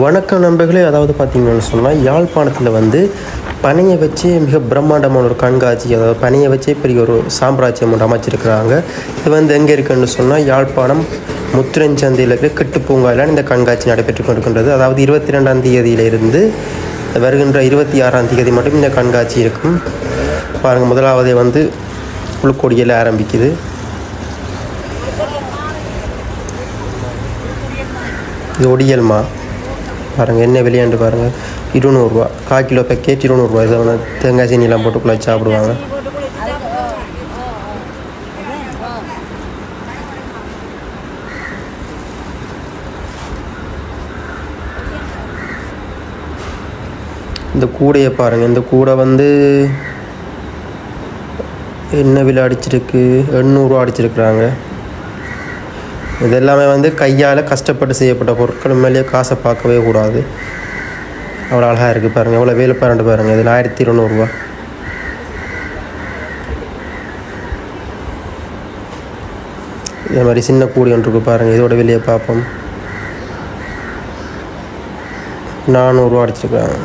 வணக்கம் நண்பர்களே அதாவது பார்த்தீங்கன்னு சொன்னால் யாழ்ப்பாணத்தில் வந்து பனையை வச்சு மிக பிரம்மாண்டமான ஒரு கண்காட்சி அதாவது பனையை வச்சே பெரிய ஒரு சாம்ராஜ்யம் ஒன்று அமைச்சிருக்கிறாங்க. இது வந்து எங்கே இருக்குன்னு சொன்னால் யாழ்ப்பாணம் முத்திரஞ்சந்தையில் இருக்கிற கெட்டு பூங்காவில் இந்த கண்காட்சி நடைபெற்று கொண்டிருக்கின்றது. அதாவது இருபத்தி ரெண்டாம் தேதியிலிருந்து வருகின்ற இருபத்தி ஆறாம் தேதி மட்டும் இந்த கண்காட்சி இருக்கும். பாருங்கள் முதலாவதே வந்து புழுக்கொடியில் ஆரம்பிக்குது. இது ஒடியல்மா? பாருங்கள் என்ன விலையாண்டு பாருங்கள் இருநூறுவா. கால் கிலோ பேக்கெட் இருநூறுவா. இதை வந்து தேங்காய் சீனிலாம் போட்டுக்குள்ள சாப்பிடுவாங்க. இந்த கூடையை பாருங்கள் இந்த கூடை வந்து என்ன விலை அடிச்சிருக்கு? எண்ணூறுரூவா அடிச்சிருக்கிறாங்க. இது எல்லாமே வந்து கையால் கஷ்டப்பட்டு செய்யப்பட்ட பொருட்கள் மேலேயே காசை பார்க்கவே கூடாது. அவ்வளோ அழகாக இருக்குது பாருங்கள் எவ்வளோ வேலை பாருண்டு பாருங்கள் இதில் ஆயிரத்தி இருநூறுவா இதே மாதிரி சின்ன கூடி ஒன்று இருக்குது பாருங்கள் இதோட வெளியே பார்ப்போம். நானூறுரூவா அடிச்சிருக்காங்க.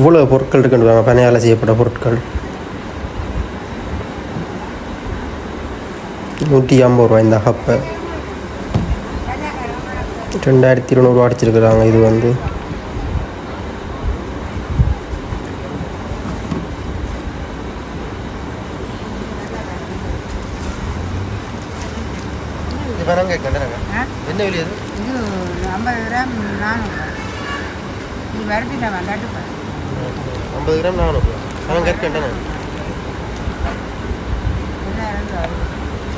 இவ்வளோ பொருட்கள் இருக்குன்னு பனையால் செய்யப்பட்ட பொருட்கள். நூற்றி ஐம்பது ரூபா இந்த கப்பை ரெண்டாயிரத்தி இருநூறுவா அடிச்சிருக்கிறாங்க இது வந்து. என்ன விலை இது ஐம்பது கிராம் நானூறு இது வரட்டில் வந்தாட்டு ஐம்பது கிராம் நானூறு பணம் கற்கண்டன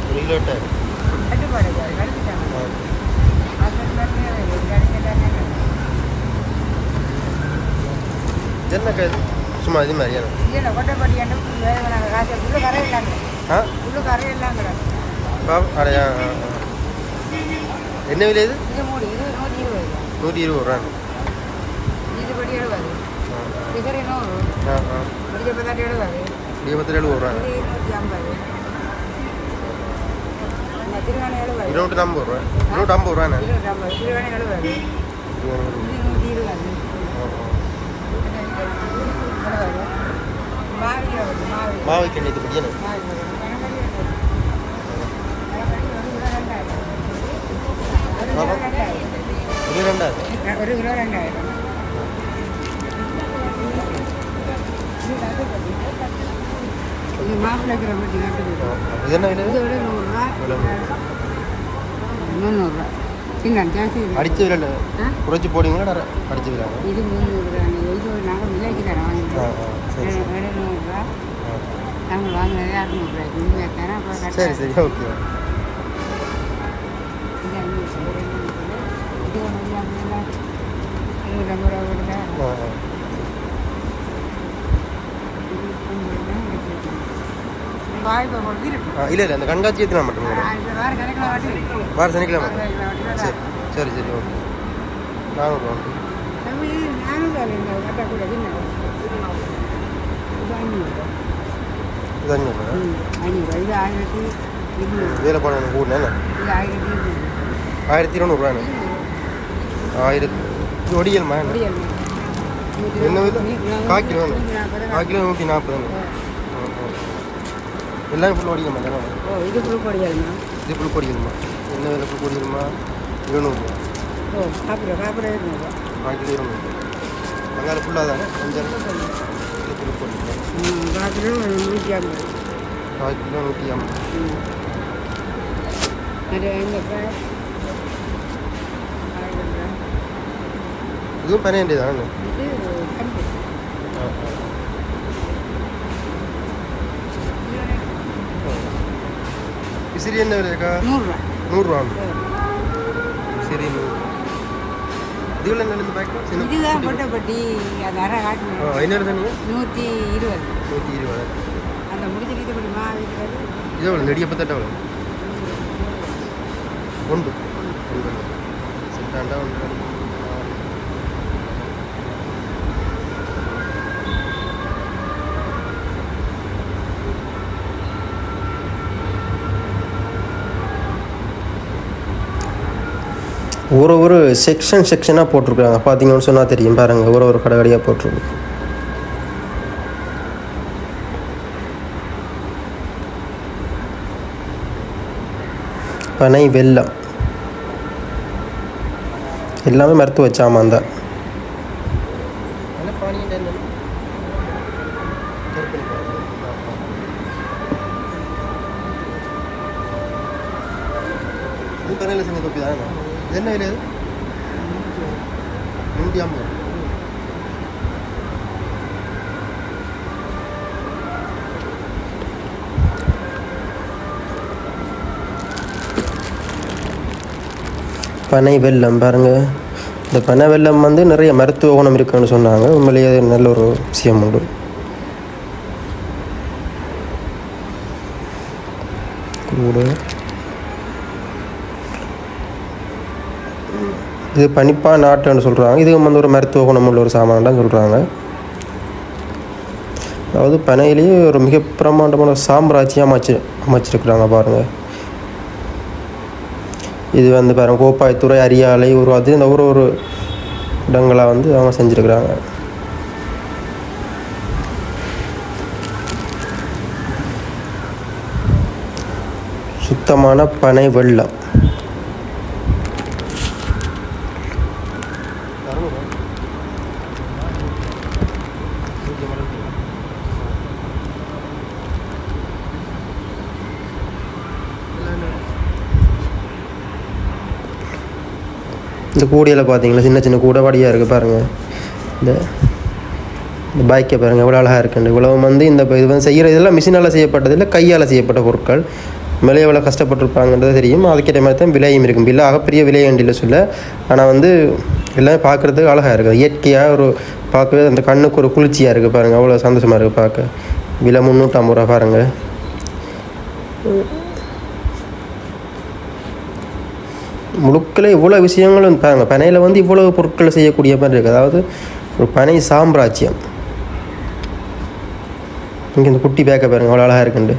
ஒரு கிலோ எட்டாயிரம் கட்டுப்பாடு கட்டுப்பாடு என்ன க- சும்மா இது ஆ. என்ன விலை இது நூற்றி இருபது ரூபா இது படி எழுபது இது நூறு ஆ ஆ முடிஞ்ச பத்தாட்டி எழுபது இருபத்தி எழுபது ரூபா இது நூற்றி ஐம்பது இந்த திருவாணி எழுபது இருநூற்றி நூறுரூவா. எவ்வளவு? முந்நூறுரூவா. சின்ன ஜாஸ்தி. அடிச்ச விலை ஆ? குறைச்சி போடுவீங்களா? அடிச்ச விலை இது முந்நூறுரூவா இது ஒரு நாங்கள் விலைக்கு தரோம் சரி எழுநூறுரூவா. நாங்கள் வாங்கினது அறுநூறுரூவாய்க்கு இங்கே தரோம் அப்போ சரி சரி. ஓகே. இது இது அப்படின்னா இருபத்தம்பது ரூபா கொடுத்தா இல்லை இல்லை அந்த கண்காட்சி எத்தனை மட்டும் வார சனிக்கிழமை. சரி சரி சரி ஓகே. நானூறுவா இது அஞ்சூறுவா இது ஆயிரத்தி இருநூறுவாண்ணே ஒடியல்மா. என்ன கால் கிலோ கால் கிலோ நூற்றி நாற்பது எல்லாமே ஃபுல் ஒடிக்கமா தானே? இது புல் பொடியல்மா இது ஃபுல் பொடிக்கணுமா என்ன விலை ஃபுல் பொடிக்கணுமா இருநூறுவா ஓ காப்பிட காப்பிட இருநூறுவா கால் கிலோ இருநூறு. அங்கால ஃபுல்லாக தானே? கொஞ்சம் இது ஃபுல் பொடிக்கணும் காப்பிட நூற்றி ஐம்பது. கால் கிலோ நூற்றி ஐம்பது. அது ஆயிரம் ரூபா இதுவும் பன்னெண்டு தானே? விசிறி என்ன விலைக்கா நூறுரூவா. நூறுரூவா. சரி நூறு இதுல என்ன பேக் இதுதான் கொட்டைப்பட்டி அரை என்ன சொன்னீங்க நூற்றி இருபது. நூற்றி இருபது. அந்த முடிஞ்ச நீத்தப்படி மாவு இருக்கிறது இது எவ்வளோ நெடியப்பத்தட்ட எவ்வளோ ஒன்று. ஒன்று. செட்டாண்டா ஒன்று. ஒரு ஒரு செக்ஷன் செக்ஷனாக போட்டிருக்காங்க பார்த்தீங்கன்னு சொன்னால் தெரியும். பாருங்கள் ஒரு ஒரு கடை கடையாக போட்டிருக்கு. பனை வெல்லம். எல்லாமே மருத்துவ சாமான் தான்? என்ன நூற்றி ஐம்பது. பனை வெல்லம் பாருங்கள் இந்த பனை வெள்ளம் வந்து நிறைய மருத்துவ குணம் இருக்குன்னு சொன்னாங்க. உண்மையிலேயே நல்ல ஒரு விஷயம் உண்டு. கூட. இது பனிப்பா நாட்டுன்னு சொல்கிறாங்க இது வந்து ஒரு மருத்துவ குணம் உள்ள ஒரு சாமான் தான் சொல்கிறாங்க அதாவது பனையிலேயே ஒரு மிக பிரமாண்டமான சாம்ராஜ்யம் அமைச்சு அமைச்சிருக்கிறாங்க பாருங்கள் இது வந்து பாருங்க கோப்பாய்த்துறை அரியாலை ஒரு அது இந்த ஒரு ஒரு இடங்களாக வந்து அவங்க செஞ்சுருக்குறாங்க. சுத்தமான பனை வெள்ளம். இந்த கூடையில் பார்த்தீங்களா சின்ன சின்ன கூடவாடியாக இருக்குது பாருங்கள் இந்த இந்த பைக்கை பாருங்கள் எவ்வளோ அழகாக இருக்குண்டு இவ்வளோ வந்து இந்த இது வந்து செய்கிற இதெல்லாம் மிஷினால் செய்யப்பட்டது இல்லை கையால் செய்யப்பட்ட பொருட்கள். விலை எவ்வளோ கஷ்டப்பட்டிருப்பாங்கன்றது தெரியும். அதுக்கேற்ற மாதிரி தான் விலையும் இருக்கும். இல்லை ஆகப்பெரிய விலை வேண்டியில் சொல்ல. ஆனால் வந்து எல்லாமே பார்க்குறதுக்கு அழகாக இருக்குது இயற்கையாக ஒரு பார்க்கவே அந்த கண்ணுக்கு ஒரு குளிர்ச்சியாக இருக்குது பாருங்கள் அவ்வளோ சந்தோஷமாக இருக்குது பார்க்க விலை முந்நூற்றம்பது ரூபா பாருங்கள் முழுக்கில் இவ்வளோ விஷயங்களும் பாருங்க. பனையில் வந்து இவ்வளோ பொருட்கள் செய்யக்கூடிய மாதிரி இருக்குது அதாவது ஒரு பனை சாம்ராஜ்யம். இங்கே இந்த குட்டி பேக்கை பாருங்க. அவ்வளோ அழகாக இருக்குண்டு.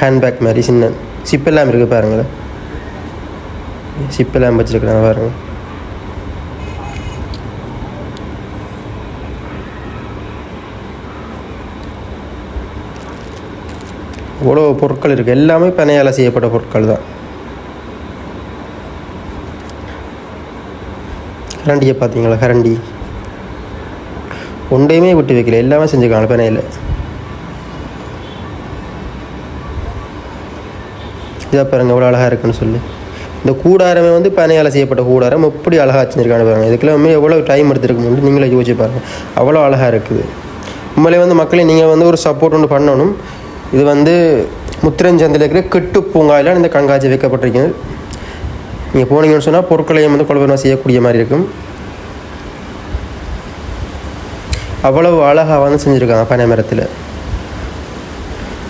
ஹேண்ட்பேக் மாதிரி சின்ன சிப்பெல்லாம் இருக்குது பாருங்களேன். சிப்பெல்லாம் வச்சுருக்குறாங்க பாருங்க. இவ்வளோ பொருட்கள் இருக்குது எல்லாமே பனையால் செய்யப்பட்ட பொருட்கள் தான். கரண்டியை பார்த்தீங்களா? கரண்டி. ஒன்றையுமே விட்டு வைக்கல. எல்லாமே செஞ்சுக்கலாம் பெனையில். இதை பாருங்கள் எவ்வளோ அழகாக இருக்குன்னு சொல்லி. இந்த கூடாரமே வந்து பனையால் செய்யப்பட்ட கூடாரம். எப்படி அழகாக வச்சுருக்காங்க பாருங்க. இதுக்கெல்லாம் எவ்வளோ டைம் எடுத்துருக்குன்னு நீங்களே யோசிச்சு பாருங்கள் அவ்வளோ அழகாக இருக்குது. உண்மையிலே வந்து மக்களே நீங்கள் வந்து ஒரு சப்போர்ட் ஒன்று பண்ணணும். இது வந்து முத்திரஞ்சந்தில் இருக்கிற கெட்டு பூங்காயில் இந்த கண்காட்சி வைக்கப்பட்டிருக்கிறது. நீங்கள் போனீங்கன்னு சொன்னால் பொருட்களையும் வந்து கொள்வனம் செய்யக்கூடிய மாதிரி இருக்கும். அவ்வளவு அழகாக வந்து செஞ்சுருக்காங்க பனை மரத்தில்.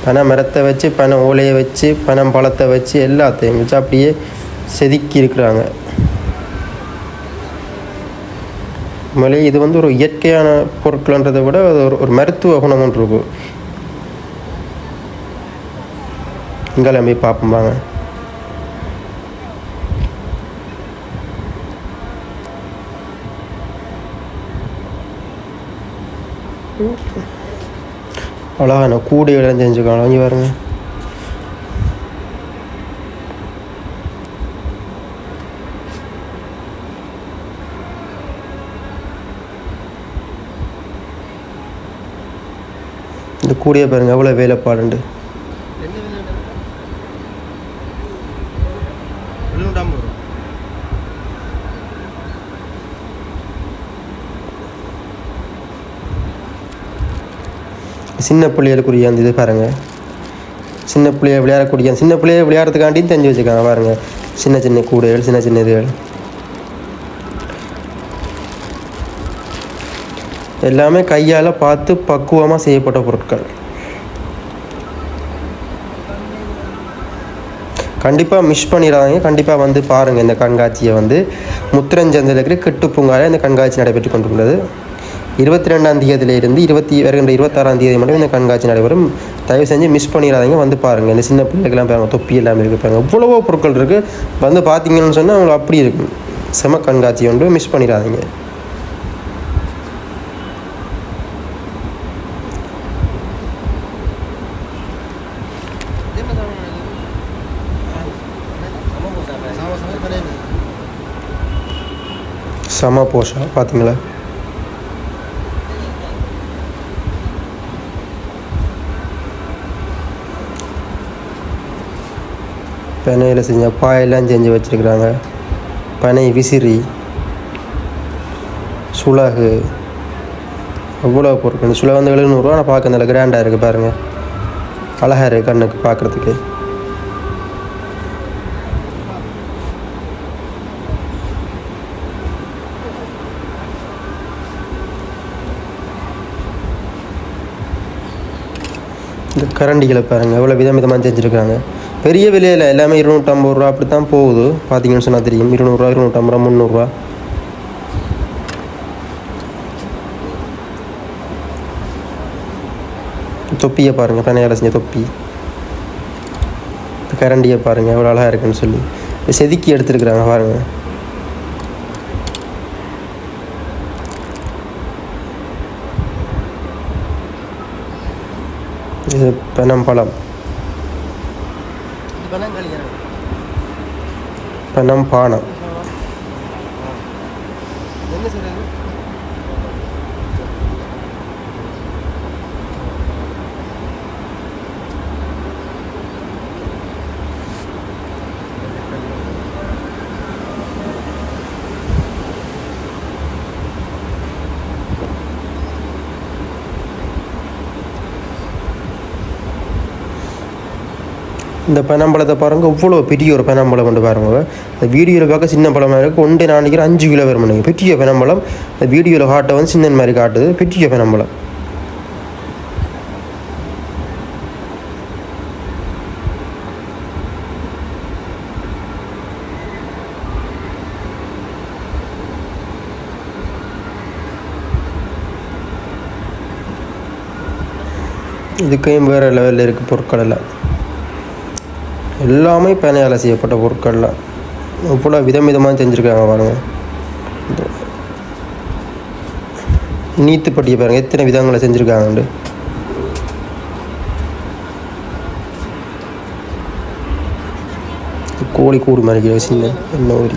பனை மரத்தை வச்சு பனை ஓலையை வச்சு பனம் பழத்தை வச்சு எல்லாத்தையும் வச்சு அப்படியே செதுக்கி இருக்கிறாங்க. உண்மையிலேயே இது வந்து ஒரு இயற்கையான பொருட்கள்ன்றதை விட அது ஒரு ஒரு மருத்துவ குணம் ஒன்று இருக்கும். இங்கெல்லாம் போய் பார்ப்போம் வாங்க. அழகான கூடையெல்லாம் செஞ்சுக்கலாம் வாங்கி பாருங்க. இந்த கூடையை பாருங்க எவ்வளோ வேலைப்பாடுண்டு. சின்ன பிள்ளைகளுக்குரிய அந்த இது பாருங்கள் சின்ன பிள்ளைய விளையாடக்கூடிய சின்ன பிள்ளைய விளையாடுறதுக்காண்டியும் தெரிஞ்சு வச்சுருக்காங்க பாருங்கள் சின்ன சின்ன கூடைகள் சின்ன சின்ன இதுகள். எல்லாமே கையால் பார்த்து பக்குவமாக செய்யப்பட்ட பொருட்கள். கண்டிப்பாக மிஸ் பண்ணிடாதீங்க. கண்டிப்பாக வந்து பாருங்கள் இந்த கண்காட்சியை வந்து முத்திரஞ்சந்தில் இருக்கிற கெட்டுப்பூங்கால இந்த கண்காட்சி நடைபெற்று கொண்டுள்ளது இருபத்தி ரெண்டாம் தேதியிலிருந்து இருபத்தி வருகின்ற இருபத்தாறாம் தேதி மட்டும் இந்த கண்காட்சி நடைபெறும். தயவு செஞ்சு மிஸ் பண்ணிடாதீங்க வந்து பாருங்கள் இந்த சின்ன பிள்ளைகள்லாம் பாருங்கள் தொப்பி எல்லாமே இருக்கு பாருங்க. இவ்வளவோ பொருட்கள் இருக்குது வந்து பார்த்தீங்கன்னு சொன்னால் அவங்களுக்கு அப்படி இருக்கும் செம கண்காட்சி ஒன்று மிஸ் பண்ணிடாதீங்க. சம போஷா பார்த்தீங்களா பனையில் செஞ்ச பாயெல்லாம் செஞ்சு வச்சுருக்குறாங்க. பனை விசிறி சுலகு அவ்வளோ பொருட்கள்? இந்த சுலகு வந்து எழுநூறுவா ஆனால் பார்க்க நல்ல கிராண்டாக இருக்குது பாருங்கள் அழகாக இருக்குது கண்ணுக்கு பார்க்குறதுக்கு. இந்த கரண்டிகளை பாருங்கள் எவ்வளோ விதம் விதமாக செஞ்சுருக்காங்க. பெரிய விலையில் எல்லாமே இருநூற்றம்பது ரூபா அப்படி தான் போகுது. பார்த்தீங்கன்னு சொன்னால் தெரியும். இருநூறுவா இருநூற்றம்பது ரூபா முந்நூறுரூவா தொப்பியை பாருங்கள் பனையால் செஞ்ச தொப்பி. கரண்டியை பாருங்கள் எவ்வளோ அழகாக இருக்குன்னு சொல்லி. செதுக்கி எடுத்துருக்குறாங்க பாருங்கள் இது பனம்பழம் பனம். பானம் இந்த பனம்பழத்தை பாருங்க இவ்வளோ பெரிய ஒரு பனம்பழம் கொண்டு பாருங்க. இந்த வீடியோவில் பார்க்க சின்ன பழமாக இருக்குது ஒன்று நான் நினைக்கிறேன் அஞ்சு கிலோ வரும் பண்ணுங்க பெரிய பனம்பழம். இந்த வீடியோவில் காட்ட வந்து சின்ன மாதிரி காட்டுது. பெரிய பனம்பழம். இதுக்கையும் வேறு லெவலில் இருக்குது பொருட்கள் எல்லாம். எல்லாமே பேனையால் செய்யப்பட்ட பொருட்கள்லாம் இவ்வளோ விதம் விதமாக செஞ்சுருக்காங்க பாருங்கள் நீத்துப்பட்டியை பாருங்கள் எத்தனை விதங்களை செஞ்சுருக்காங்கண்டு. கோழி கூடு மாதிரி சின்ன என்ன ஒரு